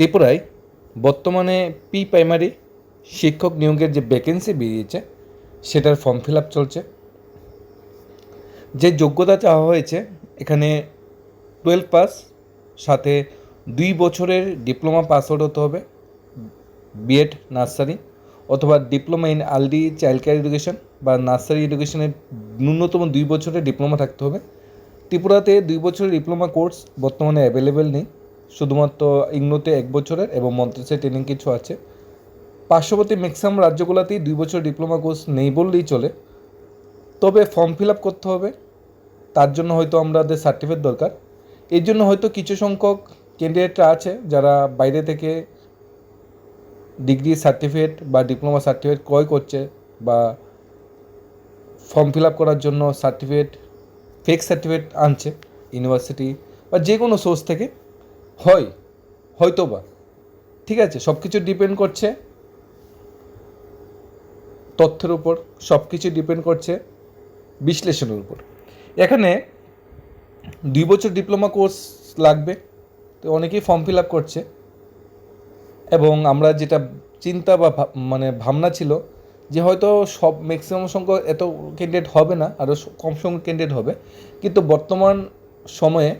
ত্রিপুরায় বর্তমানে pre primary শিক্ষক নিয়োগের যে ভ্যাকেন্সি বেরিয়েছে, সেটার ফর্ম ফিল আপ চলছে। যে যোগ্যতা চাওয়া হয়েছে, এখানে টুয়েলভ পাস সাথে দুই বছরের ডিপ্লোমা পাস আউট হতে হবে বিএড নার্সারি অথবা diploma in early child care education বা নার্সারি এডুকেশনের ন্যূনতম দুই বছরের ডিপ্লোমা থাকতে হবে। ত্রিপুরাতে দুই বছরের ডিপ্লোমা কোর্স বর্তমানে অ্যাভেলেবেল নেই। শুধুমাত্র ইগনোতে এক বছরের এবং মন্ত্রেসে ট্রেনিং কিছু আছে। পার্শ্ববর্তী ম্যাক্সিমাম রাজ্যগুলোতেই দুই বছর ডিপ্লোমা কোর্স নেই বললেই চলে। তবে ফর্ম ফিল আপ করতে হবে। তার জন্য হয়তো আমাদের সার্টিফিকেট দরকার। এর জন্য হয়তো কিছু সংখ্যক ক্যান্ডিডেটরা আছে যারা বাইরে থেকে ডিগ্রি সার্টিফিকেট বা ডিপ্লোমা সার্টিফিকেট ক্রয় করছে বা ফর্ম ফিল আপ করার জন্য সার্টিফিকেট ফেক সার্টিফিকেট আনছে ইউনিভার্সিটি বা যে কোনো সোর্স থেকে। হয় হয়তো বা ঠিক আছে সব কিছু ডিপেন্ড করছে। তথ্যের উপর সব কিছু ডিপেন্ড করছে, বিশ্লেষণের উপর। এখানে দুই বছর ডিপ্লোমা কোর্স লাগবে, তো অনেকেই ফর্ম ফিল আপ করছে। এবং আমরা যেটা চিন্তা বা মানে ভাবনা ছিল যে হয়তো সব ম্যাক্সিমাম সংখ্যক এত ক্যান্ডিডেট হবে না আরও কম সংখ্যক ক্যান্ডিডেট হবে। কিন্তু বর্তমান সময়ে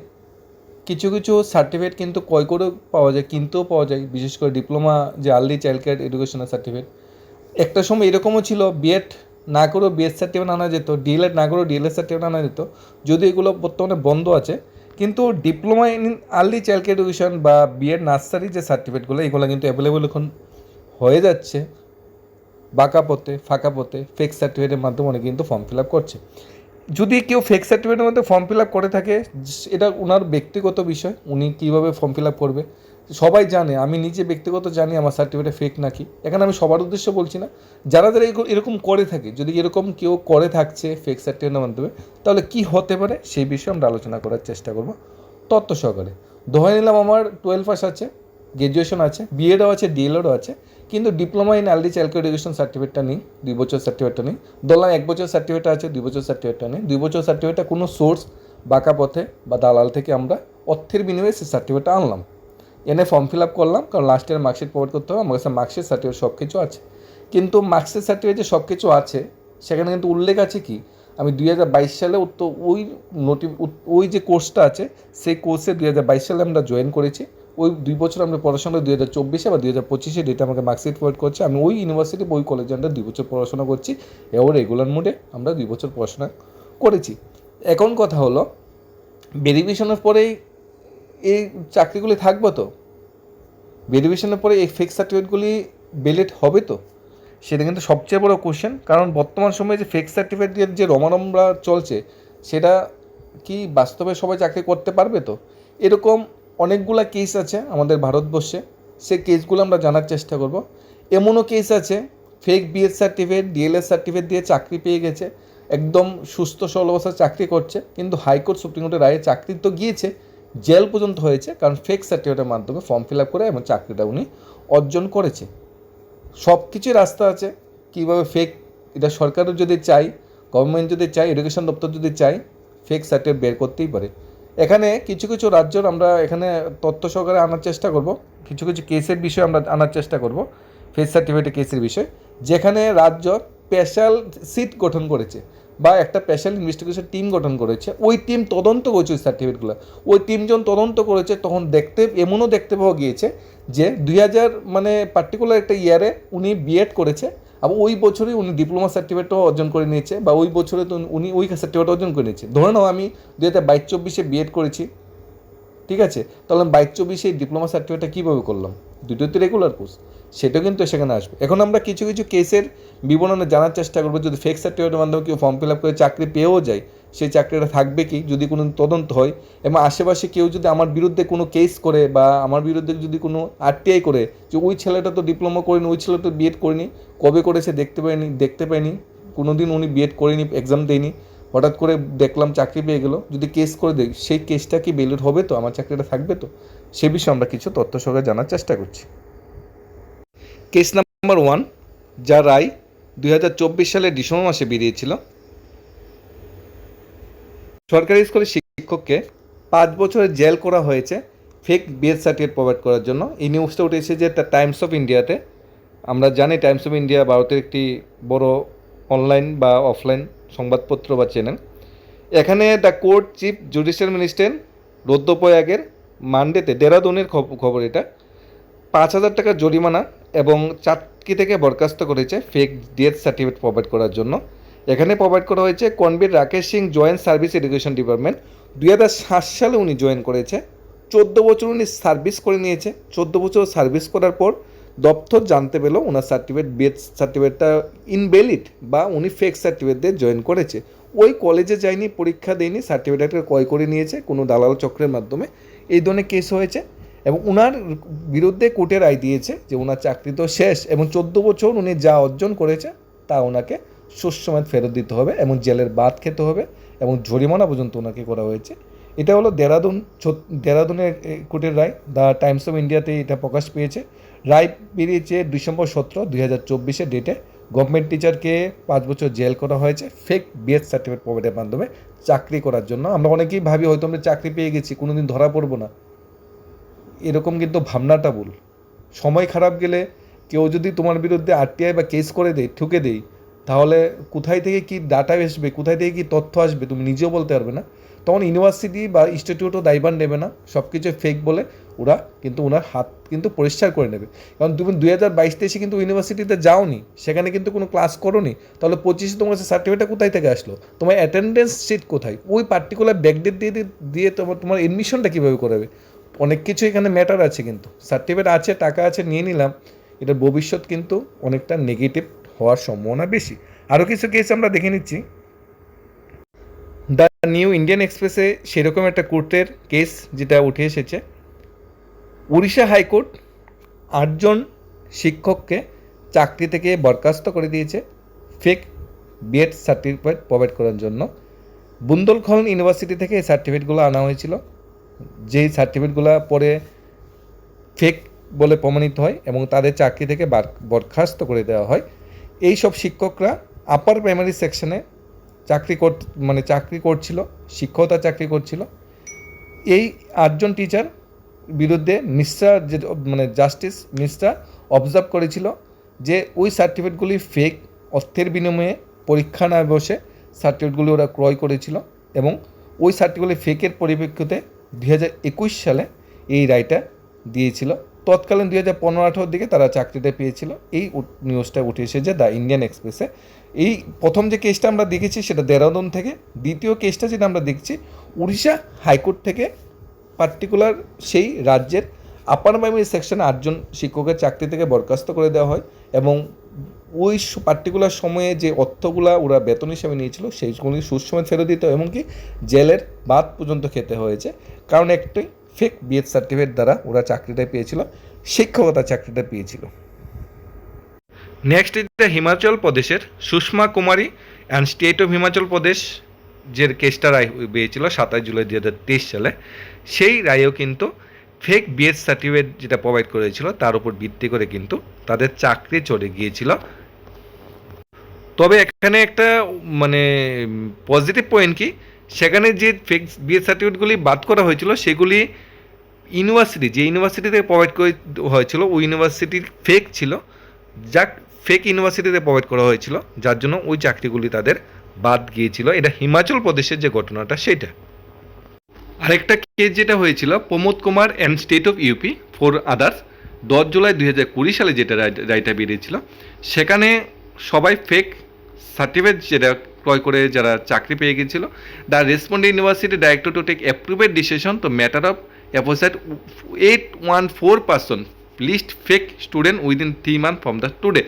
কিছু কিছু সার্টিফিকেট কিন্তু ক্রয় করেও পাওয়া যায়, কিনতেও পাওয়া যায়, বিশেষ করে ডিপ্লোমা যে early child care educational certificate একটা সময় এরকমও ছিল বিএড না করেও বিএড সার্টিফিকেট আনা যেত ডিএলএড না করেও ডিএলএড সার্টিফিকেট আনা যেত যদি এগুলো বর্তমানে বন্ধ আছে, কিন্তু diploma in early child care education বা বিএড নার্সারি যে সার্টিফিকেটগুলো এগুলো কিন্তু অ্যাভেলেবল এখন হয়ে যাচ্ছে, বাঁকা পথে, ফাঁকা পথে ফেক সার্টিফিকেটের মাধ্যমে অনেকে কিন্তু ফর্ম ফিল আপ করছে। যদি কেউ ফেক সার্টিফিকেটের মধ্যে ফর্ম ফিল আপ করে থাকে, এটা ওনার ব্যক্তিগত বিষয়, উনি কীভাবে ফর্ম ফিল আপ করবে। সবাই জানে, আমি নিজে ব্যক্তিগত জানি আমার সার্টিফিকেট ফেক নাকি। এখানে আমি সবার উদ্দেশ্যে বলছি না, যারা যারা এরকম- করে থাকে, যদি এরকম কেউ করে থাকছে ফেক সার্টিফিকেটের মাধ্যমে, তাহলে কি হতে পারে? সেই বিষয়ে আমরা আলোচনা করার চেষ্টা করব। তত্ত্ব সহকারে, ধরে নিলাম আমার টুয়েলভ পাস আছে গ্র্যাজুয়েশন আছে বিএডও আছে ডিএলএডও আছে কিন্তু diploma in early child education সার্টিফিকেটটা নেই, দুই বছর সার্টিফিকেটটা নেই। ধরলাম এক বছর সার্টিফিকেট আছে, দুই বছর সার্টিফিকেটটা নেই। দুই বছর সার্টিফিকেটটা কোনো সোর্স বাঁকা পথে বা দালাল থেকে আমরা অর্থের বিনিময়ে সেই সার্টিফিকেটটা আনলাম। এনে ফর্ম ফিল আপ করলাম, কারণ লাস্ট ইয়ার মার্কশিট প্রোভাইড করতে হবে, আমার কাছে মার্কশিট সার্টিফিকেট সব কিছু আছে। কিন্তু মার্কশিট সার্টিফিকেট সব কিছু আছে, সেখানে কিন্তু উল্লেখ আছে কি? আমি দুই হাজার বাইশ সালে তো ওই নোটি ওই যে কোর্সটা আছে, সেই কোর্সে দুই হাজার বাইশ সালে আমরা জয়েন করেছি। ওই দুই বছর আমরা পড়াশোনা দুই হাজার চব্বিশে বা দুই হাজার পঁচিশে ডেটে আমাকে মার্কশিট প্রোভাইড করছে। আমি ওই ইউনিভার্সিটি ওই কলেজে আমরা দুই বছর পড়াশোনা করছি। এবার রেগুলার মোডে আমরা দুই বছর পড়াশোনা করেছি। এখন কথা হলো ভেরিফিকেশনের পরেই এই চাকরিগুলি থাকবে তো? ভেরিফিকেশনের পরে এই ফেক সার্টিফিকেটগুলি বেলেট হবে তো? সেটা কিন্তু সবচেয়ে বড় কোশ্চেন কারণ বর্তমান সময়ে যে ফেক সার্টিফিকেটের যে রমারমরা চলছে, সেটা কি বাস্তবে সবাই চাকরি করতে পারবে তো? এরকম অনেকগুলা কেস আছে আমাদের ভারতবর্ষে। সে কেসগুলো আমরা জানার চেষ্টা করব। এমনও কেস আছে fake BEd certificate DLS certificate দিয়ে চাকরি পেয়ে গেছে। একদম সুস্থ সবল অবস্থায় চাকরি করছে, কিন্তু হাইকোর্ট, সুপ্রিম কোর্টের রায়ে চাকরি তো গিয়েছে, জেল পর্যন্ত হয়েছে, কারণ ফেক সার্টিফিকেটের মাধ্যমে ফর্ম ফিল আপ করে এবং চাকরিটা উনি অর্জন করেছে। সব কিছুই রাস্তা আছে, কীভাবে ফেক এটা সরকারও যদি চাই গভর্নমেন্ট যদি চাই এডুকেশন দপ্তর যদি চাই ফেক সার্টিফিকেট বের করতেই পারে। এখানে কিছু কিছু রাজ্যর আমরা এখানে তথ্য সহকারে আনার চেষ্টা করব। কিছু কিছু কেসের বিষয়ে আমরা আনার চেষ্টা করব ফেস সার্টিফিকেটের কেসের বিষয়ে। যেখানে রাজ্য স্পেশাল সিট গঠন করেছে বা একটা স্পেশাল ইনভেস্টিগেশন টিম গঠন করেছে। ওই টিম তদন্ত করেছে ওই সার্টিফিকেটগুলো ওই টিম যখন তদন্ত করেছে, তখন দেখতে, এমনও দেখতে পাওয়া গিয়েছে যে দুই হাজার মানে পার্টিকুলার একটা ইয়ারে উনি বিএড করেছে। আবার ওই বছরে উনি ডিপ্লোমা সার্টিফিকেটও অর্জন করে নিয়েছে, বা ওই বছরে তো উনি ওই সার্টিফিকেট অর্জন করে নিয়েছে। ধরে নাও আমি দু হাজার বাইশ চব্বিশে বিএড করেছি, ঠিক আছে? তাহলে আমি বাইশ চব্বিশে ডিপ্লোমা সার্টিফিকেটটা কীভাবে করলাম? দুটো তো রেগুলার কোর্স সেটাও কিন্তু সেখানে আসবে। এখন আমরা কিছু কিছু কেসের বিবরণে জানার চেষ্টা করব, যদি ফেক সার্টিফিকেটের মাধ্যমে কেউ ফর্ম ফিল আপ করে চাকরি পেয়েও যায় সেই চাকরিটা থাকবে কি? যদি কোনো তদন্ত হয় এবং আশেপাশে কেউ যদি আমার বিরুদ্ধে কোনো কেস করে বা আমার বিরুদ্ধে যদি কোনো আরটিআই করে যে ওই ছেলেটা তো ডিপ্লোমা করেনি, ওই ছেলেটা তো বিএড করেনি, কবে করেছে দেখতে পাইনি দেখতে পাইনি কোনো দিন উনি বিএড করেনি এক্সাম দেয়নি, হঠাৎ করে দেখলাম চাকরি পেয়ে গেলো, যদি কেস করে দেয়, সেই কেসটা কি বেলুট হবে তো? আমার চাকরিটা থাকবে তো? সে বিষয়ে আমরা কিছু তথ্য সহকারে জানার চেষ্টা করছি। কেস নাম্বার ওয়ান যা রায় দুই হাজার চব্বিশ সালের ডিসেম্বর মাসে বেরিয়েছিল সরকারি স্কুলের শিক্ষককে পাঁচ বছরের জেল করা হয়েছে ফেক বিএড সার্টিফিকেট প্রোভাইড করার জন্য। এই নিউজটা উঠেছে যে টাইমস অফ ইন্ডিয়াতে আমরা জানি টাইমস অফ ইন্ডিয়া ভারতের একটি বড় অনলাইন বা অফলাইন সংবাদপত্র বা চ্যানেল এখানে the court chief judicial magistrate রুদ্রপ্রয়াগের মানডেতে দেরাদুনের খব- খবর এটা, পাঁচ হাজার টাকার জরিমানা এবং চাকরি থেকে বরখাস্ত করেছে ফেক ডেথ সার্টিফিকেট প্রোভাইড করার জন্য। এখানে প্রোভাইড করা হয়েছে Kanbir Rakesh Singh joint service education department দুই হাজার সাত সালে উনি জয়েন করেছে। চোদ্দ বছর উনি সার্ভিস করে নিয়েছে। চোদ্দ বছর সার্ভিস করার পর দপ্তর জানতে পেল ওনার সার্টিফিকেট বেথ সার্টিফিকেটটা ইনভ্যালিড বা উনি ফেক সার্টিফিকেট দিয়ে জয়েন করেছে। ওই কলেজে যায়নি, পরীক্ষা দেয়নি সার্টিফিকেটটা ক্রয় করে নিয়েছে কোনো দালাল চক্রের মাধ্যমে। এই ধরনের কেস হয়েছে এবং ওনার বিরুদ্ধে কোর্টে রায় দিয়েছে যে ওনার চাকরি তো শেষ এবং চোদ্দ বছর উনি যা অর্জন করেছে তা ওনাকে সুসমেত ফেরত দিতে হবে এবং জেলের বাদ খেতে হবে এবং জরিমানা পর্যন্ত ওনাকে করা হয়েছে। এটা হলো দেরাদুন দেরাদুনের কোর্টের রায়, দ্য টাইমস অফ ইন্ডিয়াতে এটা প্রকাশ পেয়েছে। রায় বেরিয়েছে ডিসেম্বর সতেরো, দুই হাজার চব্বিশের ডেটে। গভর্নমেন্ট টিচারকে পাঁচ বছর জেল করা হয়েছে। ফেক বিএড সার্টিফিকেট প্রোভাইডের মাধ্যমে চাকরি করার জন্য। আমরা অনেকেই ভাবি, হয়তো আমরা চাকরি পেয়ে গেছি, কোনোদিন ধরা পড়ব না। এরকম কিন্তু ভাবনাটা ভুল। সময় খারাপ গেলে কেউ যদি তোমার বিরুদ্ধে আরটিআই বা কেস করে দেয়, ঠুকে দেয় তাহলে কোথায় থেকে কি ডাটা আসবে, কোথায় থেকে কি তথ্য আসবে তুমি নিজেও বলতে পারবে না। তখন ইউনিভার্সিটি বা ইনস্টিটিউটও দায়বান নেবে না সব কিছু ফেক বলে ওরা কিন্তু ওনার হাত কিন্তু পরিষ্কার করে নেবে। কারণ তুমি দুই হাজার বাইশ তেইশে কিন্তু ইউনিভার্সিটিতে যাওনি, সেখানে কিন্তু কোনো ক্লাস করোনি, তাহলে পঁচিশে তোমার সার্টিফিকেটটা কোথায় থেকে আসলো? তোমার অ্যাটেন্ডেন্স শিট কোথায়? ওই পার্টিকুলার ব্যাকডেট দিয়ে দিয়ে- দিয়ে তোমার তোমার এডমিশনটা কীভাবে করাবে? অনেক কিছু এখানে ম্যাটার আছে কিন্তু। সার্টিফিকেট আছে, টাকা আছে, নিয়ে নিলাম। এটার ভবিষ্যৎ কিন্তু অনেকটা নেগেটিভ হওয়ার সম্ভাবনা বেশি। আরও কিছু কেস আমরা দেখে নিচ্ছি। দ্য নিউ ইন্ডিয়ান এক্সপ্রেসে সেরকম একটা কোর্টের কেস যেটা উঠে এসেছে। উড়িষ্যা হাইকোর্ট আটজন শিক্ষককে চাকরি থেকে বরখাস্ত করে দিয়েছে ফেক বিএড সার্টিফিকেট প্রোভাইড করার জন্য। বুন্দলখন ইউনিভার্সিটি থেকে এই সার্টিফিকেটগুলো আনা হয়েছিল। যেই সার্টিফিকেটগুলো পরে ফেক বলে প্রমাণিত হয় এবং তাদের চাকরি থেকে বরখাস্ত করে দেওয়া হয়। এই সব শিক্ষকরা আপার প্রাইমারি সেকশনে চাকরি কর মানে চাকরি করছিল, শিক্ষকতা চাকরি করছিল। এই আটজন টিচার বিরুদ্ধে মিশ্রা যে মানে জাস্টিস মিশ্রা অবজার্ভ করেছিল যে ওই সার্টিফিকেটগুলি ফেক অর্থের বিনিময়ে পরীক্ষা না বসে সার্টিফিকেটগুলি ওরা ক্রয় করেছিল এবং ওই সার্টিফিকেট ফেকের পরিপ্রেক্ষিতে দু হাজার একুশ সালে এই রায়টা দিয়েছিল। তৎকালীন দুই হাজার পনেরো আঠেরোর দিকে তারা চাকরিটা পেয়েছিল। এই নিউজটা উঠে এসেছে দ্য ইন্ডিয়ান এক্সপ্রেসে এই প্রথম যে কেসটা আমরা দেখেছি, সেটা দেরাদুন থেকে। দ্বিতীয় কেসটা যেটা আমরা দেখছি, উড়িষ্যা হাইকোর্ট থেকে পার্টিকুলার সেই রাজ্যের আপার প্রাইমারি সেকশনে আটজন শিক্ষকের চাকরি থেকে বরখাস্ত করে দেওয়া হয় এবং ওই পার্টিকুলার সময়ে যে অর্থগুলা ওরা বেতন হিসেবে নিয়েছিল, সেইগুলি সুসময় ফেরত দিতে হয়। এমনকি জেলের বাদ পর্যন্ত খেতে হয়েছে। কারণ একটি ফেক বিএড সার্টিফিকেট দ্বারা ওরা চাকরিটা পেয়েছিল, শিক্ষকতা চাকরিটা পেয়েছিল। নেক্সট এটা হিমাচল প্রদেশের Sushma Kumari and state of Himachal Pradesh যে কেসটা রায় পেয়েছিল সাতাশ জুলাই দু হাজার তেইশ সালে, সেই রায়েও কিন্তু ফেক বিএড সার্টিফিকেট যেটা প্রোভাইড করেছিল, তার উপর ভিত্তি করে কিন্তু তাদের চাকরি চলে গিয়েছিল। তবে এখানে একটা মানে পজিটিভ পয়েন্ট কি? সেখানে যে ফেক বিএড সার্টিফিকেটগুলি বাদ করা হয়েছিল, সেগুলি ইউনিভার্সিটি, যে ইউনিভার্সিটি থেকে প্রোভাইড করে হয়েছিল, ওই ইউনিভার্সিটির ফেক ছিল। যাক ফেক ইউনিভার্সিটিতে প্রোভাইড করা হয়েছিল, যার জন্য ওই চাকরিগুলি তাদের বাদ গিয়েছিল। এটা হিমাচল প্রদেশের যে ঘটনাটা, সেটা। আরেকটা কেস যেটা হয়েছিল, Pramod Kumar and state of UP for others দশ জুলাই দুই হাজার কুড়ি সালে যেটা রায়- রায়টা বেরিয়েছিল, সেখানে সবাই ফেক সার্টিফিকেট যেটা ক্রয় করে যারা চাকরি পেয়ে গিয়েছিল the respond university director to take approved decision to matter of apposite eight one four person list fake student within three month from the today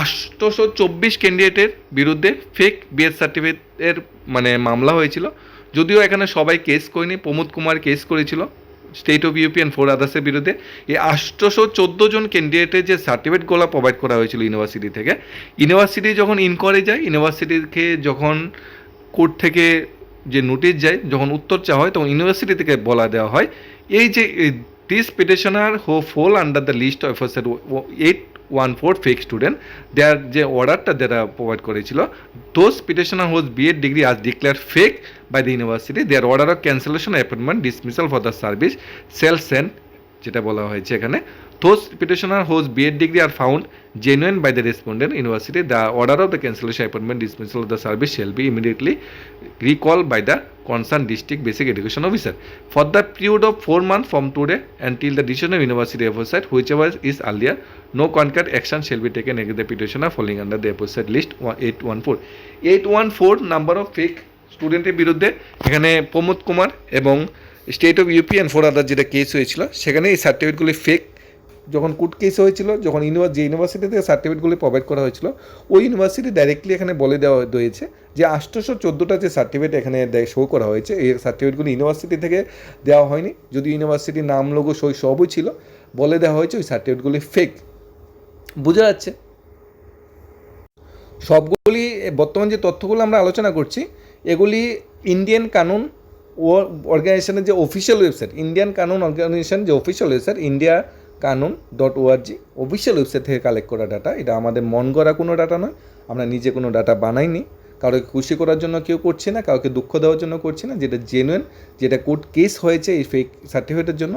আটশোশো চব্বিশ ক্যান্ডিডেটের বিরুদ্ধে ফেক বিএড সার্টিফিকেটের মানে মামলা হয়েছিল। যদিও এখানে সবাই কেস করেনি, প্রমোদ কুমার কেস করেছিল state of UP and four আদার্সের বিরুদ্ধে। এই আটশোশো চোদ্দ জন ক্যান্ডিডেটের যে সার্টিফিকেটগুলো প্রোভাইড করা হয়েছিল ইউনিভার্সিটি থেকে ইউনিভার্সিটি যখন ইনকোয়ারি যায় ইউনিভার্সিটিকে যখন কোর্ট থেকে যে নোটিশ যায়, যখন উত্তর চাওয়া হয়, তখন ইউনিভার্সিটি থেকে বলা দেওয়া হয়। এই যে These petitioner who fall under the list of eight one four fake student there যে অর্ডারটা যারা প্রোভাইড করেছিল those petitioner whose BEd degree as declare fake by the university their order of cancellation appointment dismissal for the service cell sent যেটা বলা হয়েছে এখানে those petitioner whose B.Ed degree are found genuine by the respondent university, the order of the cancellation appointment dismissal of the service shall be immediately recalled by the concerned district basic education officer for the period of four months from today until the decision of university officer whichever is earlier no concrete action shall be taken against the petitioner falling under the aforesaid list 814 814 number of fake স্টুডেন্টের বিরুদ্ধে এখানে প্রমোদ কুমার এবং state of UP and four other যেটা case হয়েছিল সেখানে এই সার্টিফিকেটগুলি fake যখন কোর্ট কেস হয়েছিল, যখন ইউনিভার্স যে ইউনিভার্সিটি থেকে সার্টিফিকেটগুলি প্রোভাইড করা হয়েছিল, ওই ইউনিভার্সিটি ডাইরেক্টলি এখানে বলে দেওয়া হয়েছে যে আষ্টশো চোদ্দোটা যে সার্টিফিকেট এখানে শো করা হয়েছে, এই সার্টিফিকেটগুলি ইউনিভার্সিটি থেকে দেওয়া হয়নি। যদি ইউনিভার্সিটির নাম লোগো সই সবই ছিল, বলে দেওয়া হয়েছে ওই সার্টিফিকেটগুলি ফেক বোঝা যাচ্ছে? সবগুলি, বর্তমান যে তথ্যগুলো আমরা আলোচনা করছি, এগুলি ইন্ডিয়ান কানুন ও অর্গানাইজেশনের যে official website Indian Kanoon organisation যে official website India Kanoon dot ORG official website থেকে কালেক্ট করা ডাটা এটা আমাদের মন গড়া কোনো ডাটা নয়। আমরা নিজে কোনো ডাটা বানাইনি। কাউকে খুশি করার জন্য কেউ করছি না, কাউকে দুঃখ দেওয়ার জন্য করছি না। যেটা জেনুইন যেটা কোর্ট কেস হয়েছে এই ফেক সার্টিফিকেটের জন্য,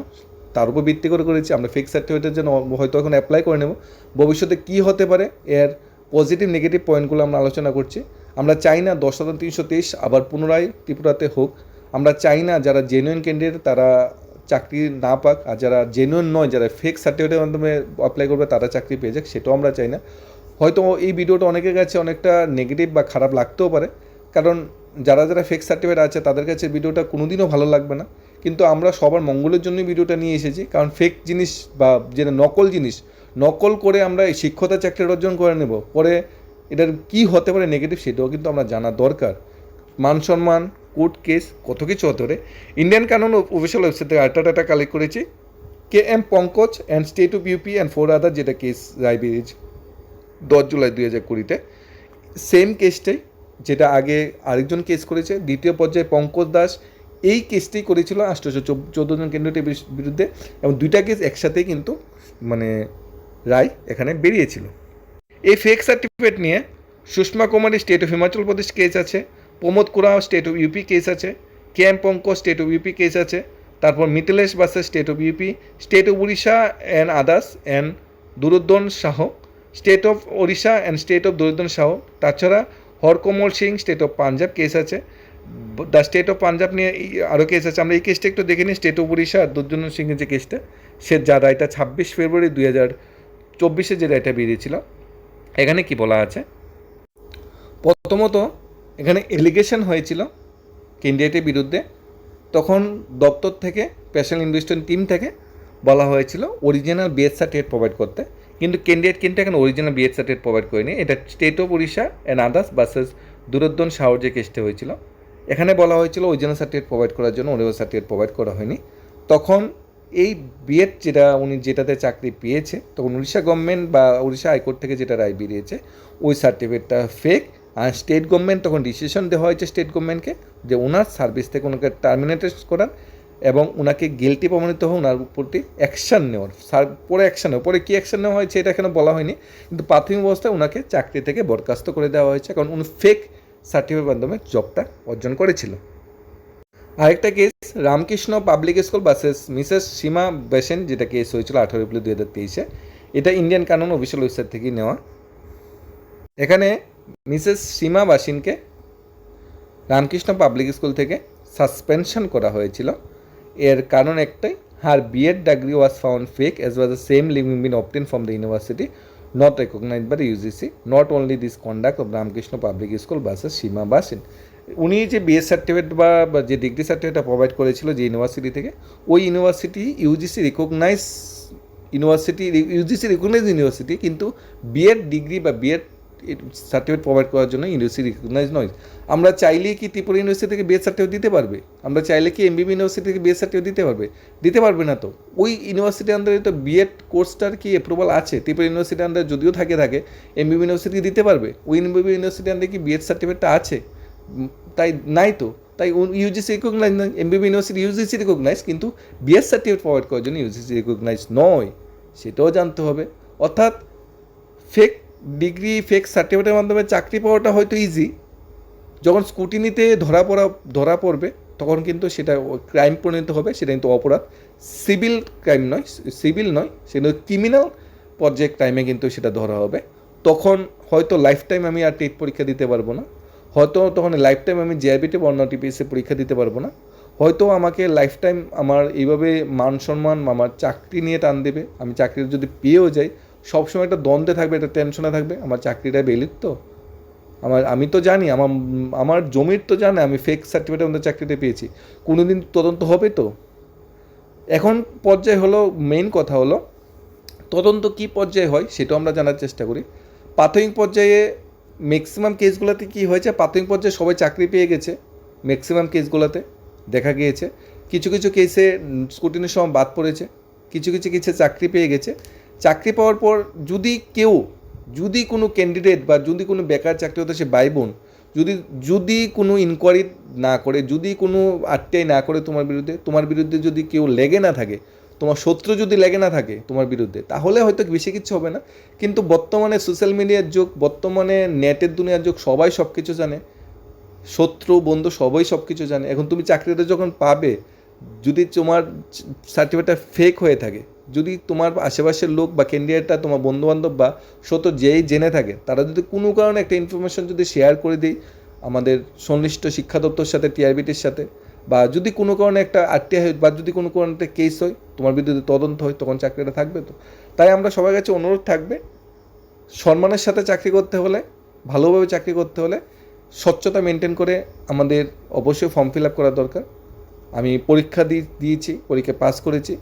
তার উপর ভিত্তি করে করেছি। আমরা ফেক সার্টিফিকেটের জন্য হয়তো এখন অ্যাপ্লাই করে নেব। ভবিষ্যতে কী হতে পারে, এর পজিটিভ নেগেটিভ পয়েন্টগুলো আমরা আলোচনা করছি। আমরা চাই না দশ হাজার তিনশো তেইশ আবার পুনরায় ত্রিপুরাতে হোক। আমরা চাই না যারা জেনুইন ক্যান্ডিডেট তারা চাকরি না পাক আর যারা জেনুইন নয়, যারা ফেক সার্টিফিকেটের মাধ্যমে অ্যাপ্লাই করবে, তারা চাকরি পেয়ে যাক, সেটাও আমরা চাই না। হয়তো এই ভিডিওটা অনেকের কাছে অনেকটা নেগেটিভ বা খারাপ লাগতেও পারে, কারণ যারা যারা ফেক সার্টিফিকেট আছে, তাদের কাছে ভিডিওটা কোনোদিনও ভালো লাগবে না। কিন্তু আমরা সবার মঙ্গলের জন্যই ভিডিওটা নিয়ে এসেছি, কারণ ফেক জিনিস বা যেটা নকল জিনিস, নকল করে আমরা এই শিক্ষতা চাকরি অর্জন করে নেব পরে এটার কী হতে পারে নেগেটিভ সেটাও কিন্তু আমরা জানা দরকার। মান সম্মান কোর্ট কেস কত কিছু হতে পারে। ইন্ডিয়ান কানুন অফিসিয়াল ওয়েবসাইট থেকে আরেকটা ডাটা কালেক্ট করেছি। K M Pankaj and state of UP and four other যেটা কেস রায় বেরিয়েছে দশ জুলাই দুই হাজার কুড়িতে। সেম কেসটাই যেটা আগে আরেকজন কেস করেছে। দ্বিতীয় পর্যায়ে পঙ্কজ দাস এই কেসটাই করেছিল আষ্টশো চোদ্দ জন কেন্দ্রটির বিরুদ্ধে এবং দুইটা কেস একসাথেই কিন্তু মানে রায় এখানে বেরিয়েছিল। এই ফেক সার্টিফিকেট নিয়ে Sushma Kumari state of Himachal Pradesh case আছে। প্রমোদ কুরাও স্টেট অফ ইউপি কেস আছে K M Pankaj state of UP case আছে, তারপর মিথিলেশ বাসের state of UP state of Orissa and others and Duruddan Shah state of Odisha and state of Duruddan Shah তাছাড়া Harkamal Singh state of Punjab case আছে the state of Punjab নিয়ে আরও case আছে, আমরা এই কেসটা একটু দেখে নিই স্টেট অফ উড়িষ্যা দুর্জন সিংয়ের যে কেসটা সে যা রায়টা ছাব্বিশ ফেব্রুয়ারি দুই হাজার চব্বিশে যে রায়টা বেরিয়েছিল, এখানে কি বলা আছে? প্রথমত এখানে এলিগেশন হয়েছিল ক্যান্ডিডেটের বিরুদ্ধে। তখন দপ্তর থেকে স্পেশাল ইনভেস্টমেন্ট টিম থেকে বলা হয়েছিল অরিজিনাল বিএড সার্টিফিকেট প্রোভাইড করতে। কিন্তু ক্যান্ডিডেট কিন্তু এখানে অরিজিনাল বিএড সার্টিফিকেট প্রোভাইড করেনি। এটা state of Orissa and others versus Duruddan শাহর যে কেসটা হয়েছিল। এখানে বলা হয়েছিল অরিজিনাল সার্টিফিকেট প্রোভাইড করার জন্য অরিজিনাল সার্টিফিকেট প্রোভাইড করা হয়নি। তখন এই বিএড যেটা উনি যেটাতে চাকরি পেয়েছে, তখন উড়িষ্যা গভর্নমেন্ট বা উড়িষ্যা হাইকোর্ট থেকে যেটা রায় বেরিয়েছে, ওই সার্টিফিকেটটা ফেক স্টেট গভর্নমেন্ট তখন ডিসিশন দেওয়া হয়েছে স্টেট গভর্নমেন্টকে যে ওনার সার্ভিস থেকে ওনাকে টার্মিনেটেড করার এবং ওনাকে গিলটি প্রমাণিত হোক ওনার প্রতি অ্যাকশান নেওয়ার। পরে অ্যাকশান পরে কী অ্যাকশান নেওয়া হয়েছে এটা এখানে বলা হয়নি? কিন্তু প্রাথমিক অবস্থায় ওনাকে চাকরি থেকে বরখাস্ত করে দেওয়া হয়েছে কারণ উনি ফেক সার্টিফিকেট মাধ্যমে জবটা অর্জন করেছিল। আরেকটা case Ramkrishna public school versus Mrs Seema Besen, যেটা কেস হয়েছিল আঠারো এপ্রিল দুই হাজার তেইশে। এটা ইন্ডিয়ান কানুন অফিসিয়াল ওয়েবসাইট থেকে নেওয়া। এখানে মিসেস সীমা বাসিনকে রামকৃষ্ণ পাবলিক স্কুল থেকে সাসপেনশন করা হয়েছিল। এর কারণ একটাই her BEd degree was found fake as was the same living been obtained from the university not recognise by UGC not only this conduct of Ramkrishna public school Seema Basin উনি যে BS certificate বা যে degree সার্টিফিকেটটা provide করেছিল যে university থেকে, ওই university UGC recognise university UGC recognise university কিন্তু বিএড ডিগ্রি বা বিএড সার্টিফিকেট প্রোভাইড করার জন্য ইউনিভার্সিটি রিকগনাইজ নয়। আমরা চাইলে কি ত্রিপুরা ইউনিভার্সিটি থেকে বিএড সার্টিফিকেট দিতে পারবে? আমরা চাইলে কি এমবিবি ইউনিভার্সিটি থেকে বিএড সার্টিফিকেট দিতে পারবে? দিতে পারবে না তো। ওই ইউনিভার্সিটির আন্ডারে তো বিএড কোর্সটার কি অ্যাপ্রুভাল আছে? ত্রিপুরা ইউনিভার্সিটির আন্ডারে যদিও থাকে থাকে এমবিবি ইউনিভার্সিটি দিতে পারবে? ওই এমবিবি ইউনিভার্সিটির আন্ডারে কি বিএড সার্টিফিকেটটা আছে? তাই নাই তো। তাই ইউজিসি রিকগনাইজ নয়। এমবিবি ইউনিভার্সিটি ইউজিসি রিকগনাইজ কিন্তু বিএস সার্টিফিকেট প্রোভাইড করার জন্য ইউজিসি রিকগনাইজ নয়। সেটাও জানতে হবে। অর্থাৎ ফেক ডিগ্রি, ফেক সার্টিফিকেটের মাধ্যমে চাকরি পাওয়াটা হয়তো ইজি যখন স্কুটিনিতে ধরা পড়া, ধরা পড়বে, তখন কিন্তু সেটা ক্রাইম পরিণত হবে, সেটা কিন্তু অপরাধ। সিভিল ক্রাইম নয় সিভিল নয় সেটা ক্রিমিনাল পর্যায়ে ক্রাইমে কিন্তু সেটা ধরা হবে। তখন হয়তো লাইফ টাইম আমি আর টেট পরীক্ষা দিতে পারব না। হয়তো তখন লাইফ টাইম আমি জিআরবিতে বা অন্য টিপিএসসি পরীক্ষা দিতে পারব না। হয়তো আমাকে লাইফ টাইম আমার এইভাবে মান সম্মান, আমার চাকরি নিয়ে টান দেবে। আমি চাকরি যদি পেয়েও যাই সবসময় একটা দ্বন্দ্বে থাকবে, একটা টেনশনে থাকবে, আমার চাকরিটা বেলির তো? আমার, আমি তো জানি, আমার আমার জমির তো জানে, আমি ফেক সার্টিফিকেট মধ্যে চাকরিতে পেয়েছি। কোনো দিন তদন্ত হবে তো? এখন পর্যায়ে হলো মেইন কথা হলো, তদন্ত কী পর্যায়ে হয় সেটাও আমরা জানার চেষ্টা করি। প্রাথমিক পর্যায়ে ম্যাক্সিমাম কেসগুলোতে কী হয়েছে? প্রাথমিক পর্যায়ে সবাই চাকরি পেয়ে গেছে ম্যাক্সিমাম কেসগুলোতে দেখা গিয়েছে। কিছু কিছু কেসে স্কুটিনের সময় বাদ পড়েছে, কিছু কিছু কেসে চাকরি পেয়ে গেছে। চাকরি পাওয়ার পর যদি কেউ, যদি কোনো ক্যান্ডিডেট বা যদি কোনো বেকার চাকরি হতে সে ভাই বোন, যদি যদি কোনো ইনকোয়ারি না করে, যদি কোনো আটটাই না করে তোমার বিরুদ্ধে তোমার বিরুদ্ধে যদি কেউ লেগে না থাকে, তোমার শত্রু যদি লেগে না থাকে তোমার বিরুদ্ধে, তাহলে হয়তো বেশি কিছু হবে না। কিন্তু বর্তমানে সোশ্যাল মিডিয়ার যুগ, বর্তমানে নেটের দুনিয়ার যুগ, সবাই সব কিছু জানে। শত্রু, বন্ধু সবাই সব কিছু জানে। এখন তুমি চাকরিটা যখন পাবে, যদি তোমার সার্টিফিকেটটা ফেক হয়ে থাকে যদি তোমার আশেপাশের লোক বা ক্যান্ডিডেটটা তোমার বন্ধুবান্ধব বা শত যেই জেনে থাকে, তারা যদি কোনো কারণে একটা ইনফরমেশন যদি শেয়ার করে দিই আমাদের সংশ্লিষ্ট শিক্ষা দপ্তর সাথে টিআরবিটির সাথে, বা যদি কোনো কারণে একটা আরটিআই হয় বা যদি কোনো কারণে একটা কেস হয়, তোমার বিরুদ্ধে তদন্ত হয়, তখন চাকরিটা থাকবে তো। তাই আমরা সবার কাছে অনুরোধ থাকবে, সম্মানের সাথে চাকরি করতে হলে, ভালোভাবে চাকরি করতে হলে স্বচ্ছতা মেনটেন করে আমাদের অবশ্যই ফর্ম ফিল আপ করা দরকার। আমি পরীক্ষা দিয়ে দিয়েছি, পরীক্ষা পাস করেছি।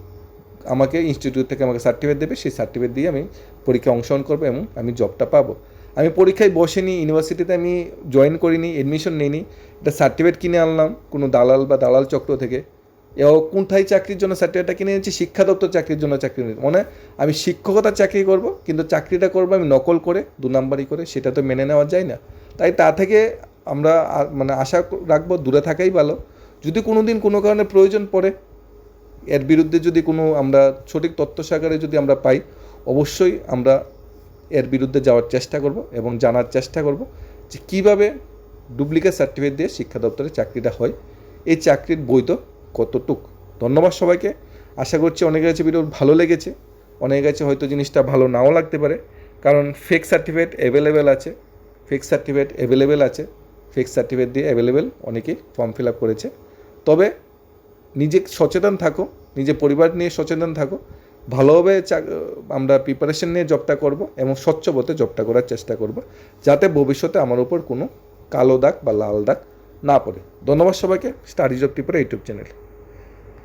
আমাকে ইনস্টিটিউট থেকে আমাকে সার্টিফিকেট দেবে, সেই সার্টিফিকেট দিয়ে আমি পরীক্ষায় অংশগ্রহণ করব এবং আমি জবটা পাবো। আমি পরীক্ষায় বসিনি ইউনিভার্সিটিতে আমি জয়েন করিনি এডমিশন নিইনি। একটা সার্টিফিকেট কিনে আনলাম, কোনো দালাল বা দালাল চক্র থেকে। এবং কোনটাই চাকরির জন্য সার্টিফিকেটটা কিনে নিয়েছি শিক্ষা দপ্তর চাকরির জন্য চাকরি নিয়েছি। মানে আমি শিক্ষকতার চাকরি করব, কিন্তু চাকরিটা করব আমি নকল করে, দু নাম্বারই করে, সেটা তো মেনে নেওয়া যায় না। তাই তা থেকে আমরা মানে আশা রাখব, দূরে থাকাই ভালো। যদি কোনো দিন কোনো কারণে প্রয়োজন পড়ে এর বিরুদ্ধে যদি কোনো আমরা সঠিক তথ্য সাগরে যদি আমরা পাই, অবশ্যই আমরা এর বিরুদ্ধে যাওয়ার চেষ্টা করব এবং জানার চেষ্টা করব যে কীভাবে ডুপ্লিকেট সার্টিফিকেট দিয়ে শিক্ষা দপ্তরে চাকরিটা হয়, এই চাকরির বৈধ কতটুক? ধন্যবাদ সবাইকে। আশা করছি অনেকের কাছে ভিডিও ভালো লেগেছে, অনেকের কাছে হয়তো জিনিসটা ভালো নাও লাগতে পারে, কারণ ফেক সার্টিফিকেট অ্যাভেলেবেল আছে ফেক সার্টিফিকেট অ্যাভেলেবেল আছে ফেক সার্টিফিকেট দিয়ে অ্যাভেলেবেল অনেকেই ফর্ম ফিল আপ করেছে। তবে নিজে সচেতন থাকো নিজে পরিবার নিয়ে সচেতন থাকো। ভালোভাবে আমরা প্রিপারেশন নিয়ে জবটা করব এবং স্বচ্ছবতে জবটা করার চেষ্টা করব, যাতে ভবিষ্যতে আমার উপর কোনো কালো দাগ বা লাল দাগ না পড়ে। ধন্যবাদ সবাইকে study job Tripura YouTube channel